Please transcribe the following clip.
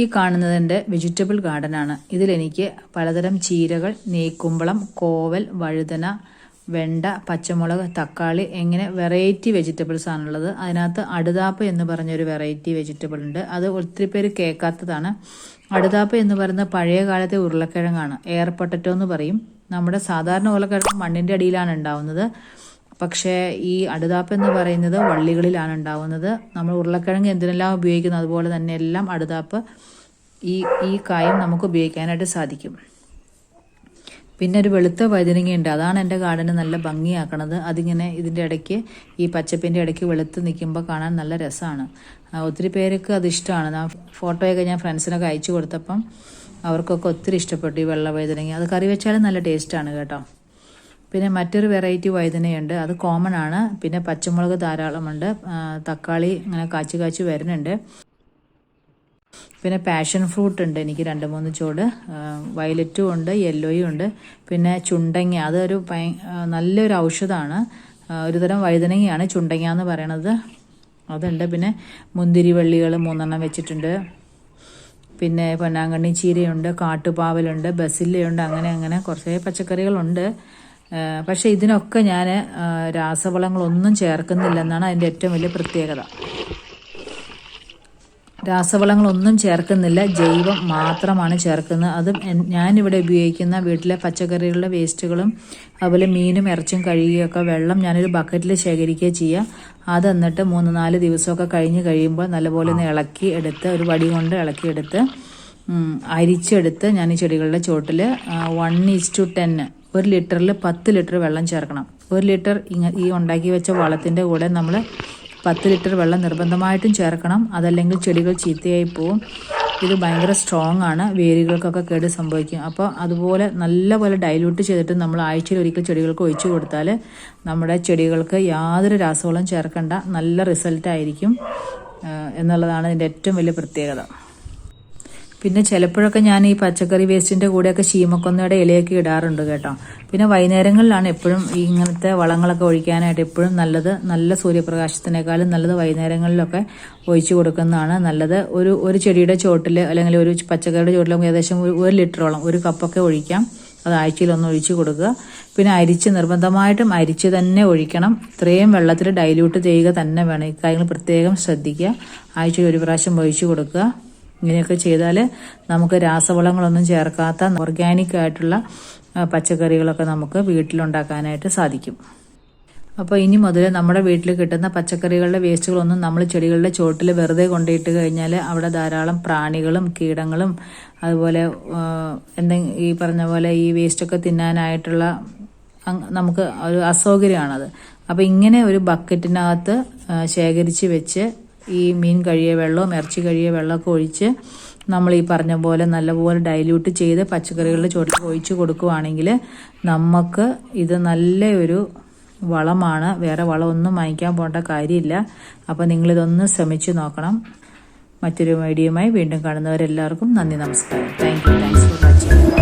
ഈ കാണുന്നതിന്റെ വെജിറ്റബിൾ ഗാർഡനാണ് ഇതിലെനിക്ക് പലതരം ചീരകൾ നെയ്ക്കുമ്പളം കോവൽ വഴുതന വെണ്ട പച്ചമുളക് തക്കാളി എങ്ങനെ വെറൈറ്റി വെജിറ്റബിൾസ് ആണുള്ളത്. അതിനകത്ത് അടുതാപ്പ് എന്ന് പറഞ്ഞൊരു വെറൈറ്റി വെജിറ്റബിൾ ഉണ്ട്. അത് ഒത്തിരി പേര് കേൾക്കാത്തതാണ്. അടുതാപ്പ് എന്ന് പറയുന്ന പഴയ കാലത്തെ ഉരുളക്കിഴങ്ങാണ്. എയർ പൊട്ടറ്റോ എന്ന് പറയും. നമ്മുടെ സാധാരണ ഉരുളക്കിഴങ്ങ് മണ്ണിന്റെ അടിയിലാണ് ഉണ്ടാവുന്നത്. പക്ഷേ ഈ അടുതാപ്പ് എന്ന് പറയുന്നത് വള്ളികളിലാണ് ഉണ്ടാവുന്നത്. നമ്മൾ ഉരുളക്കിഴങ്ങ് എന്തിനെല്ലാം ഉപയോഗിക്കുന്നു അതുപോലെ തന്നെ എല്ലാം അടുതാപ്പ്. ഈ ഈ കായം നമുക്ക് ഉപയോഗിക്കാനായിട്ട് സാധിക്കും. പിന്നെ ഒരു വെളുത്ത വഴുതനങ്ങയുണ്ട്. അതാണ് എന്റെ ഗാർഡന് നല്ല ഭംഗിയാക്കണത്. അതിങ്ങനെ ഇതിന്റെ ഇടയ്ക്ക് ഈ പച്ചപ്പിന്റെ ഇടയ്ക്ക് വെളുത്ത് നിൽക്കുമ്പോൾ കാണാൻ നല്ല രസമാണ്. ഒത്തിരി പേർക്ക് അത് ഇഷ്ടമാണ്. ഞാൻ ഫോട്ടോയൊക്കെ ഞാൻ ഫ്രണ്ട്സിനൊക്കെ അയച്ചു കൊടുത്തപ്പം അവർക്കൊക്കെ ഒത്തിരി ഇഷ്ടപ്പെട്ടു ഈ വെള്ള വഴുതനങ്ങ. അത് കറി വെച്ചാലും നല്ല ടേസ്റ്റാണ് കേട്ടോ. പിന്നെ മറ്റൊരു വെറൈറ്റി വഴുതനയുണ്ട്. അത് കോമൺ ആണ്. പിന്നെ പച്ചമുളക് ധാരാളമുണ്ട്. തക്കാളി ഇങ്ങനെ കാച്ചു കാച്ചു വരുന്നുണ്ട്. പിന്നെ പാഷൻ ഫ്രൂട്ട് ഉണ്ട്. എനിക്ക് രണ്ട് മൂന്ന് ചൂട്. വയലറ്റും ഉണ്ട് യെല്ലോയും ഉണ്ട്. പിന്നെ ചുണ്ടങ്ങ അതൊരു ഭയ നല്ലൊരു ഔഷധമാണ് ഒരുതരം വഴുതനങ്ങയാണ് ചുണ്ടങ്ങ എന്ന് പറയണത്. അതുണ്ട്. പിന്നെ മുന്തിരി വള്ളികൾ മൂന്നെണ്ണം വെച്ചിട്ടുണ്ട്. പിന്നെ പൊന്നാങ്കണ്ണി ചീരയുണ്ട് കാട്ടുപാവലുണ്ട് ബസില്ലയുണ്ട് അങ്ങനെ അങ്ങനെ കുറേ പച്ചക്കറികളുണ്ട്. പക്ഷേ ഇതിനൊക്കെ ഞാൻ രാസവളങ്ങളൊന്നും ചേർക്കുന്നില്ലെന്നാണ് അതിന്റെ ഏറ്റവും വലിയ പ്രത്യേകത. രാസവളങ്ങളൊന്നും ചേർക്കുന്നില്ല. ജൈവം മാത്രമാണ് ചേർക്കുന്നത്. അതും ഞാനിവിടെ ഉപയോഗിക്കുന്ന വീട്ടിലെ പച്ചക്കറികളുടെ വേസ്റ്റുകളും അതുപോലെ മീനും ഇറച്ചും കഴുകിയൊക്കെ വെള്ളം ഞാനൊരു ബക്കറ്റിൽ ശേഖരിക്കുക ചെയ്യുക അത് എന്നിട്ട് മൂന്ന് നാല് ദിവസമൊക്കെ കഴിഞ്ഞ് കഴിയുമ്പോൾ നല്ലപോലെ ഒന്ന് ഇളക്കി എടുത്ത് ഒരു വടി കൊണ്ട് ഇളക്കിയെടുത്ത് അരിച്ചെടുത്ത് ഞാൻ ഈ ചെടികളുടെ ചോട്ടിൽ വൺ ഈസ് ടു ടെൻ ഒരു ലിറ്ററിൽ പത്ത് ലിറ്റർ വെള്ളം ചേർക്കണം. ഒരു ലിറ്റർ ഈ ഉണ്ടാക്കി വെച്ച വളത്തിന്റെ കൂടെ നമ്മൾ പത്ത് ലിറ്റർ വെള്ളം നിർബന്ധമായിട്ടും ചേർക്കണം. അതല്ലെങ്കിൽ ചെടികൾ ചീത്തയായി പോവും. ഇത് ഭയങ്കര സ്ട്രോങ് ആണ്. വേരുകൾക്കൊക്കെ കേട് സംഭവിക്കും. അപ്പോൾ അതുപോലെ നല്ലപോലെ ഡൈല്യൂട്ട് ചെയ്തിട്ട് നമ്മൾ ആഴ്ചയിൽ ഒരിക്കൽ ചെടികൾക്ക് ഒഴിച്ചു കൊടുത്താൽ നമ്മുടെ ചെടികൾക്ക് യാതൊരു രാസവളം ചേർക്കേണ്ട. നല്ല റിസൾട്ടായിരിക്കും എന്നുള്ളതാണ് ഇതിന്റെ ഏറ്റവും വലിയ പ്രത്യേകത. പിന്നെ ചിലപ്പോഴൊക്കെ ഞാൻ ഈ പച്ചക്കറി വേസ്റ്റിന്റെ കൂടെയൊക്കെ ശീമക്കൊന്നയുടെ ഇലയൊക്കെ ഇടാറുണ്ട് കേട്ടോ. പിന്നെ വൈകുന്നേരങ്ങളിലാണ് എപ്പോഴും ഇങ്ങനത്തെ വളങ്ങളൊക്കെ ഒഴിക്കാനായിട്ട് എപ്പോഴും നല്ലത് നല്ല സൂര്യപ്രകാശത്തിനേക്കാളും നല്ലത് വൈകുന്നേരങ്ങളിലൊക്കെ ഒഴിച്ചു കൊടുക്കുന്നതാണ് നല്ലത്. ഒരു ഒരു ചെടിയുടെ ചോട്ടിൽ അല്ലെങ്കിൽ ഒരു പച്ചക്കറിയുടെ ചോട്ടിൽ ഏകദേശം ഒരു ലിറ്ററോളം ഒരു കപ്പൊക്കെ ഒഴിക്കാം. അത് ആഴ്ചയിൽ ഒന്ന് ഒഴിച്ചു കൊടുക്കുക. പിന്നെ അരിച്ച് നിർബന്ധമായിട്ടും അരിച്ച് തന്നെ ഒഴിക്കണം. ഇത്രയും വെള്ളത്തിൽ ഡൈല്യൂട്ട് ചെയ്യുക തന്നെ വേണം. ഇക്കാര്യങ്ങൾ പ്രത്യേകം ശ്രദ്ധിക്കുക. ആഴ്ചയിൽ ഒരു പ്രാവശ്യം ഒഴിച്ചു കൊടുക്കുക. ഇങ്ങനെയൊക്കെ ചെയ്താൽ നമുക്ക് രാസവളങ്ങളൊന്നും ചേർക്കാത്ത ഓർഗാനിക് ആയിട്ടുള്ള പച്ചക്കറികളൊക്കെ നമുക്ക് വീട്ടിലുണ്ടാക്കാനായിട്ട് സാധിക്കും. അപ്പോൾ ഇനി മുതൽ നമ്മുടെ വീട്ടിൽ കിട്ടുന്ന പച്ചക്കറികളുടെ വേസ്റ്റുകളൊന്നും നമ്മൾ ചെടികളുടെ ചോട്ടിൽ വെറുതെ കൊണ്ടിട്ട് കഴിഞ്ഞാൽ അവിടെ ധാരാളം പ്രാണികളും കീടങ്ങളും അതുപോലെ എന്തെങ്കിലും ഈ പറഞ്ഞ പോലെ ഈ വേസ്റ്റൊക്കെ തിന്നാനായിട്ടുള്ള നമുക്ക് ഒരു അസൗകര്യമാണത്. അപ്പോൾ ഇങ്ങനെ ഒരു ബക്കറ്റിനകത്ത് ശേഖരിച്ച് വെച്ച് ഈ മീൻ കഴിയ വെള്ളവും ഇറച്ചി കഴിയ വെള്ളമൊക്കെ ഒഴിച്ച് നമ്മൾ ഈ പറഞ്ഞ പോലെ നല്ലപോലെ ഡൈല്യൂട്ട് ചെയ്ത് പച്ചക്കറികളിൽ ചുവട്ടിൽ ഒഴിച്ച് കൊടുക്കുവാണെങ്കിൽ നമുക്ക് ഇത് നല്ലൊരു വളമാണ്. വേറെ വളമൊന്നും വാങ്ങിക്കാൻ പോകേണ്ട കാര്യമില്ല. അപ്പോൾ നിങ്ങളിതൊന്ന് ശ്രമിച്ചു നോക്കണം. മറ്റൊരു വീഡിയോയുമായി വീണ്ടും കാണുന്നവരെല്ലാവർക്കും നന്ദി നമസ്കാരം. Thank you thanks for watching